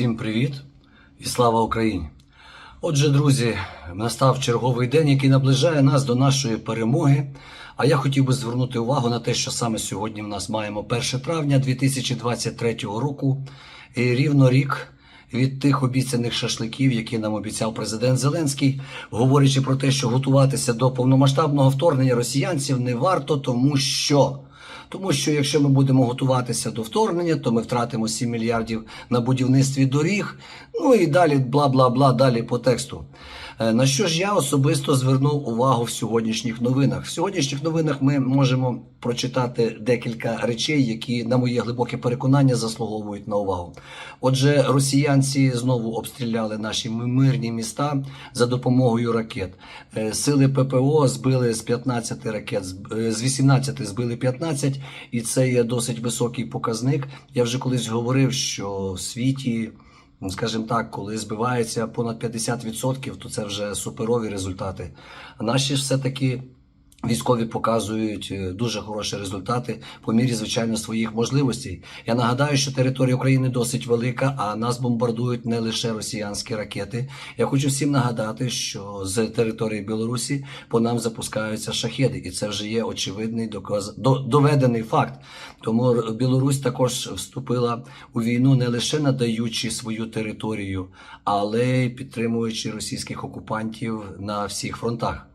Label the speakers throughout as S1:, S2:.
S1: Всім привіт і слава Україні! Отже, друзі, настав черговий день, який наближає нас до нашої перемоги. А я хотів би звернути увагу на те, що саме сьогодні в нас маємо 1 травня 2023 року, і рівно рік від тих обіцяних шашликів, які нам обіцяв президент Зеленський, говорячи про те, що готуватися до повномасштабного вторгнення росіянців не варто, тому що. Тому що якщо ми будемо готуватися до вторгнення, то ми втратимо 7 мільярдів на будівництві доріг. Ну і далі бла бла бла далі по тексту. Е, На що ж я особисто звернув увагу в сьогоднішніх новинах? В сьогоднішніх новинах ми можемо прочитати декілька речей, які, на моє глибоке переконання, заслуговують на увагу. Отже, росіянці знову обстріляли наші мирні міста за допомогою ракет. Е, Сили ППО збили з 15 ракет, з- е, з 18 збили 15, і це є досить високий показник. Я вже колись говорив, що в світі. Ну, скажімо так, коли збивається понад 50%, то це вже суперові результати. А наші ж все-таки військові показують е, дуже хороші результати по мірі, звичайно, своїх можливостей. Я нагадаю, що територія України досить велика, а нас бомбардують не лише росіянські ракети. Я хочу всім нагадати, що з території Білорусі по нам запускаються шахеди, і це вже є очевидний доказ, до, доведений факт. Тому Білорусь також вступила у війну не лише надаючи свою територію, але й підтримуючи російських окупантів на всіх фронтах.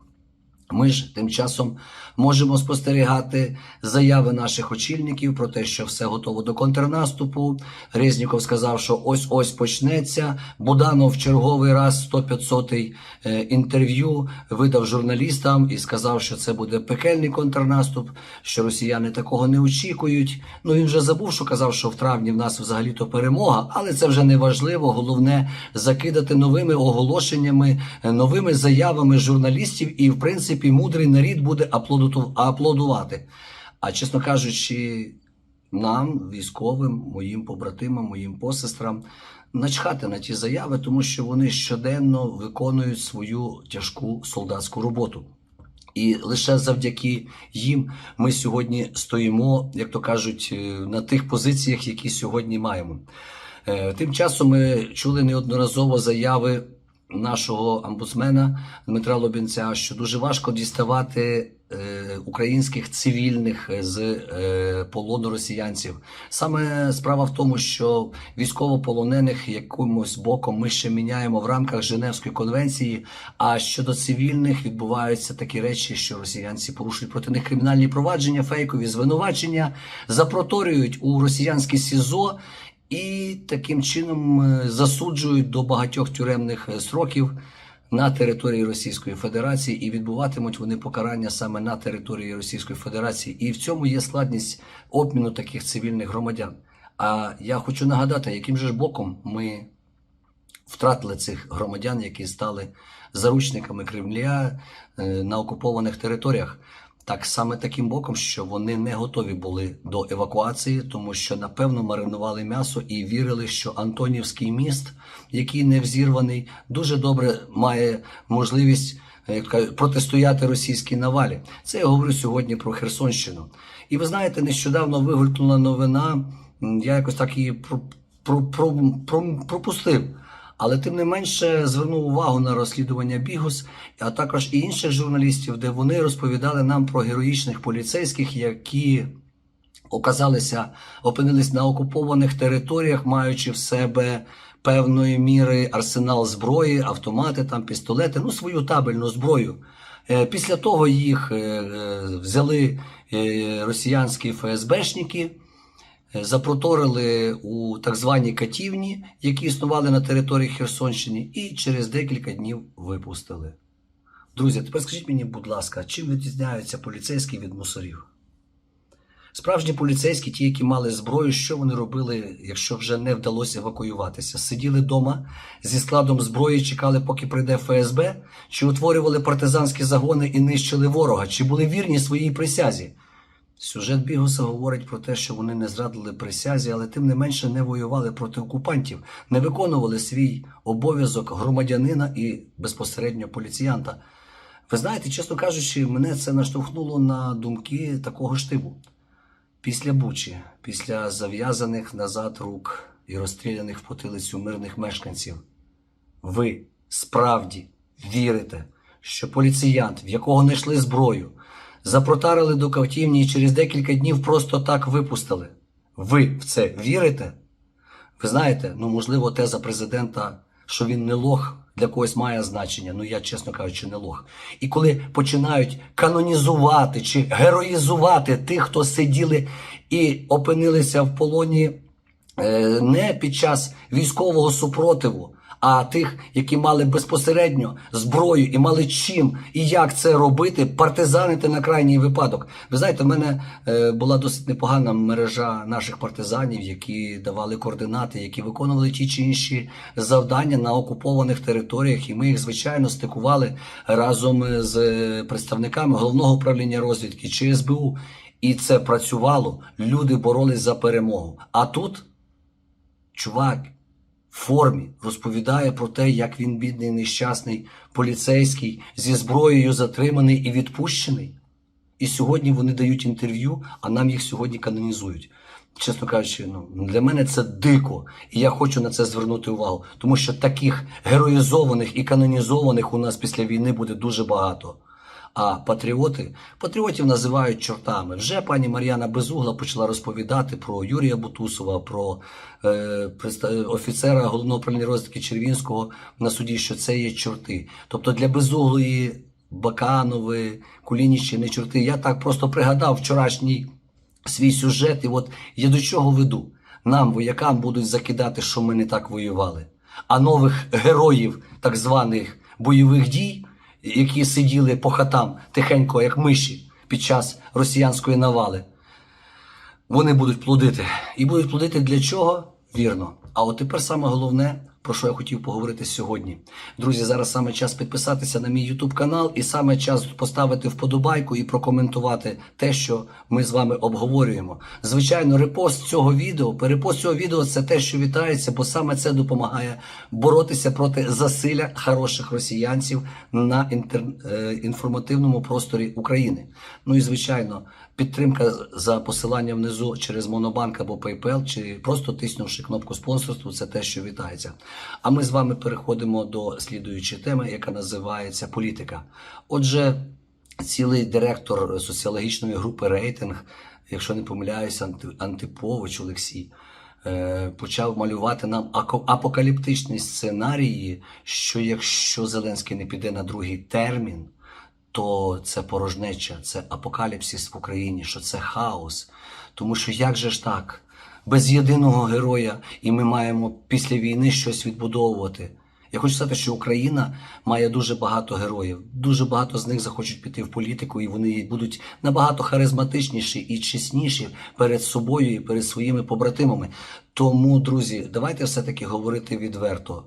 S1: Ми ж тим часом можемо спостерігати заяви наших очільників про те, що все готово до контрнаступу. Резніков сказав, що ось ось почнеться. Буданов в черговий раз 100-500 е, інтерв'ю видав журналістам і сказав, що це буде пекельний контрнаступ, що росіяни такого не очікують. Ну він вже забув, що казав, що в травні в нас взагалі то перемога, але це вже не важливо. Головне закидати новими оголошеннями, е, новими заявами журналістів, і в принципі мудрий нарід буде аплодувати. А чесно кажучи, нам, військовим, моїм побратимам, моїм посестрам, начхати на ті заяви, тому що вони щоденно виконують свою тяжку солдатську роботу. І лише завдяки їм ми сьогодні стоїмо, як то кажуть, е, на тих позиціях, які сьогодні маємо. Е, Тим часом ми чули неодноразово заяви нашого омбудсмена Дмитра Лобінця, що дуже важко діставати е, українських цивільних з е, полону росіянців. Саме справа в тому, що військовополонених якимось боком ми ще міняємо в рамках Женевської конвенції. А щодо цивільних відбуваються такі речі, що росіянці порушують проти них кримінальні провадження, фейкові звинувачення, запроторюють у росіянське СІЗО і таким чином е, засуджують до багатьох тюремних е, сроків на території Російської Федерації, і відбуватимуть вони покарання саме на території Російської Федерації. І в цьому є складність обміну таких цивільних громадян. А я хочу нагадати, яким же ж боком ми втратили цих громадян, які стали заручниками Кремля е, на окупованих територіях. Так саме таким боком, що вони не готові були до евакуації, тому що напевно маринували м'ясо і вірили, що Антонівський міст, який не взірваний, дуже добре має можливість е, протистояти російській навалі. Це я говорю сьогодні про Херсонщину. І ви знаєте, нещодавно вигулькнула новина. Я якось так її про, про, про, про, пропустив. Але тим не менше звернув увагу на розслідування Бігус, а також і інших журналістів, де вони розповідали нам про героїчних поліцейських, які оказалися, опинились на окупованих територіях, маючи в себе певної міри арсенал зброї, автомати, там пістолети, ну свою табельну зброю. Е, Після того їх е, е, взяли росіянські ФСБшники. Е, запроторили у так званій катівні, які існували на території Херсонщини, і через декілька днів випустили. Друзі, тепер скажіть мені, будь ласка, чим відрізняються поліцейські від мусорів? Справжні поліцейські, ті, які мали зброю, що вони робили, якщо вже не вдалося евакуюватися? Сиділи вдома зі складом зброї, чекали, поки прийде ФСБ, чи утворювали партизанські загони і нищили ворога, чи були вірні своїй присязі? Сюжет Бігуса говорить про те, що вони не зрадили присязі, але тим не менше не воювали проти окупантів, не виконували свій обов'язок громадянина і безпосередньо поліціянта. Ви знаєте, чесно кажучи, мене це наштовхнуло на думки такого штибу. Після Бучі, після зав'язаних назад рук і розстріляних в потилицю мирних мешканців. Ви справді вірите, що поліціянт, в якого знайшли зброю, запротарили до кавтівні і через декілька днів просто так випустили. Ви в це вірите? Ви знаєте, ну можливо, теза президента, що він не лох, для когось має значення. Ну я, чесно кажучи, не лох. І коли починають канонізувати чи героїзувати тих, хто сиділи і опинилися в полоні е, не під час військового супротиву, а тих, які мали безпосередньо зброю і мали чим і як це робити, партизанити на крайній випадок. Ви знаєте, в мене е, була досить непогана мережа наших партизанів, які давали координати, які виконували ті чи інші завдання на окупованих територіях, і ми їх звичайно стикували разом з представниками головного управління розвідки чи СБУ. І це працювало. Люди боролись за перемогу. А тут чувак формі розповідає про те, як він бідний, нещасний, поліцейський, зі зброєю затриманий і відпущений. І сьогодні вони дають інтерв'ю, а нам їх сьогодні канонізують. Чесно кажучи, ну для мене це дико, і я хочу на це звернути увагу, тому що таких героїзованих і канонізованих у нас після війни буде дуже багато. А патріоти патріотів називають чортами. Вже пані Мар'яна Безугла почала розповідати про Юрія Бутусова, про е, офіцера головного управління розвідки Червінського на суді, що це є чорти. Тобто для Безуглої, Баканови, Кулінічі не чорти. Я так просто пригадав вчорашній свій сюжет, і от я до чого веду. Нам, воякам, будуть закидати, що ми не так воювали. А нових героїв так званих бойових дій, які сиділи по хатам тихенько, як миші, під час росіянської навали, вони будуть плодити. І будуть плодити для чого? Вірно. А от тепер саме головне, про що я хотів поговорити сьогодні. Друзі, зараз саме час підписатися на мій YouTube канал і саме час поставити вподобайку і прокоментувати те, що ми з вами обговорюємо. Звичайно, репост цього відео, перепост цього відео це те, що вітається, бо саме це допомагає боротися проти засилля хороших росіянців на інтер... е, інформативному просторі України. Ну і звичайно, підтримка за посиланням внизу через Монобанк або PayPal, чи просто тиснувши кнопку спонсорству, це те, що вітається. А ми з вами переходимо до слідуючої теми, яка називається політика. Отже, цілий директор соціологічної групи рейтинг, якщо не помиляюся, Антипович Олексій. е, Почав малювати нам апокаліптичні сценарії, що якщо Зеленський не піде на другий термін, то це порожнеча, це апокаліпсис в Україні, що це хаос. Тому що як же ж так? Без єдиного героя, і ми маємо після війни щось відбудовувати. Я хочу сказати, що Україна має дуже багато героїв. Дуже багато з них захочуть піти в політику, і вони будуть набагато харизматичніші і чесніші перед собою і перед своїми побратимами. Тому, друзі, давайте все-таки говорити відверто.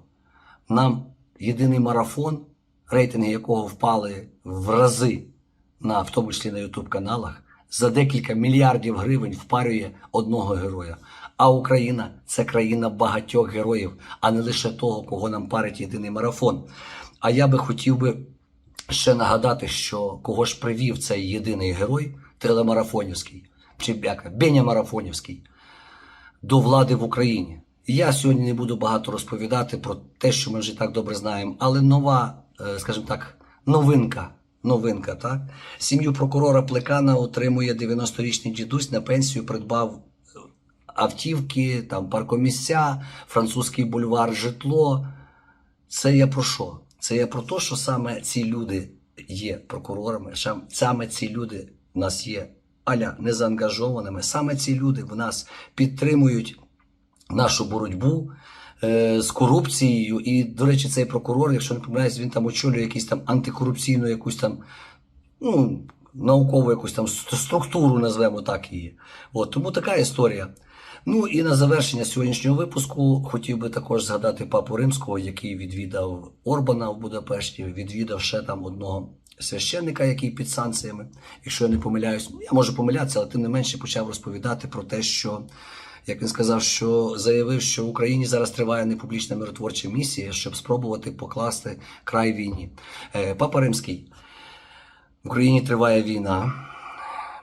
S1: Нам єдиний марафон, рейтинги якого впали в рази, на, в тому числі на Ютуб каналах, за декілька мільярдів гривень впарює одного героя. А Україна це країна багатьох героїв, а не лише того, кого нам парить єдиний марафон. А я би хотів би ще нагадати, що кого ж привів цей єдиний герой телемарафонівський, чи як Беня Марафонівський до влади в Україні. Я сьогодні не буду багато розповідати про те, що ми вже так добре знаємо, але нова, скажімо так, новинка. Новинка, так? Сім'ю прокурора Плекана отримує 90-річний дідусь на пенсію, придбав е, автівки, там паркомісця, французький бульвар, житло. Це я про що? Це я про те, що саме ці люди є прокурорами, саме ці люди в нас є аля незаангажованими, саме ці люди в нас підтримують нашу боротьбу е, з корупцією. І, до речі, цей прокурор, якщо не помиляюсь, він там очолює якусь там антикорупційну якусь там ну, наукову якусь там структуру, назвемо так її. От, тому така історія. Ну і на завершення сьогоднішнього випуску хотів би також згадати папу римського, який відвідав Орбана в Будапешті, відвідав ще там одного священника, який під санкціями, якщо я не помиляюсь. Ну, я можу помилятися, але тим не менше почав розповідати про те, що як він сказав, що заявив, що в Україні зараз триває непублічна миротворча місія, щоб спробувати покласти край війні. Е, Папа Римський. В Україні триває війна.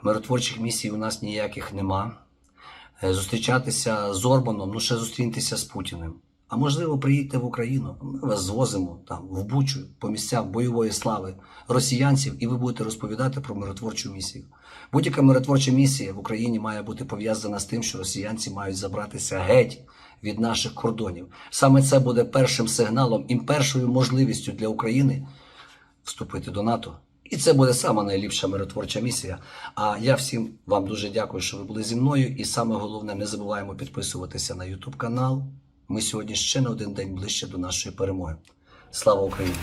S1: Миротворчих місій у нас ніяких нема. е, зустрічатися з Орбаном, ну ще зустріньтеся з Путіним. А можливо, приїдьте в Україну. Ми вас звозимо там в Бучу по місцям бойової слави росіянців, і ви будете розповідати про миротворчу місію. Будь-яка миротворча місія в Україні має бути пов'язана з тим, що росіянці мають забратися геть від наших кордонів. Саме це буде першим сигналом і першою можливістю для України вступити до НАТО. І це буде сама найліпша миротворча місія. А я всім вам дуже дякую, що ви були зі мною. І саме головне, не забуваємо підписуватися на YouTube канал. Ми сьогодні ще на один день ближче до нашої перемоги. Слава Україні!